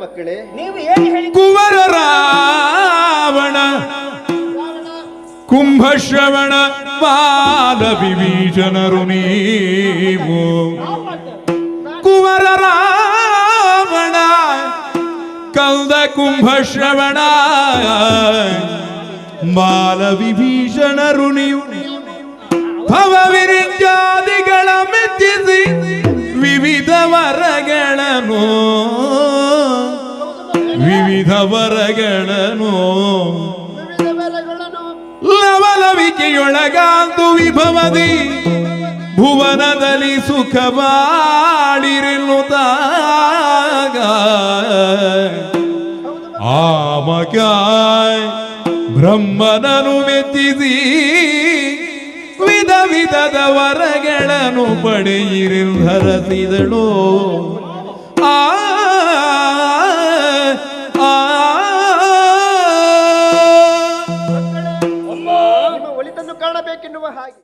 ಮಕ್ಕಳೇ ನೀವು ಏನು ಹೇಳಿ. ಕುವರ ರಾವಣ ಕುಂಭಶ್ರವಣ ಪಾದ ವಿಭೀಷಣರು ನೀವು. ಕುವರ ರಾವಣ ಕಲ್ದ ಕುಂಭಶ್ರವಣ ಬಾಲ ವಿಭೀಷಣರು ನೀವು. ಭವ ವಿರಿಂಜಾದಿಗಳ ಮೆಚ್ಚಿಸಿ ವಿವಿಧ ವರಗಳನ್ನು ವಿವಿಧ ವರಗಳನ್ನು ಲವಲವಿಕೆಯೊಳಗಾಂತು ವಿಭವದಿ ಭುವನದಲ್ಲಿ ಸುಖವಾಡಿರಿಲ್ಲುತ್ತಾಗ ಆಮಗ ಬ್ರಹ್ಮನನು ಮೆತ್ತಿಸಿ ವಿಧ ವಿಧದ ವರಗಳನ್ನು ಪಡೆಯಿರಿ ಧರಸಿದಳು ಒಳಿತನ್ನು ಕಾಣಬೇಕೆನ್ನುವ ಹಾಗೆ.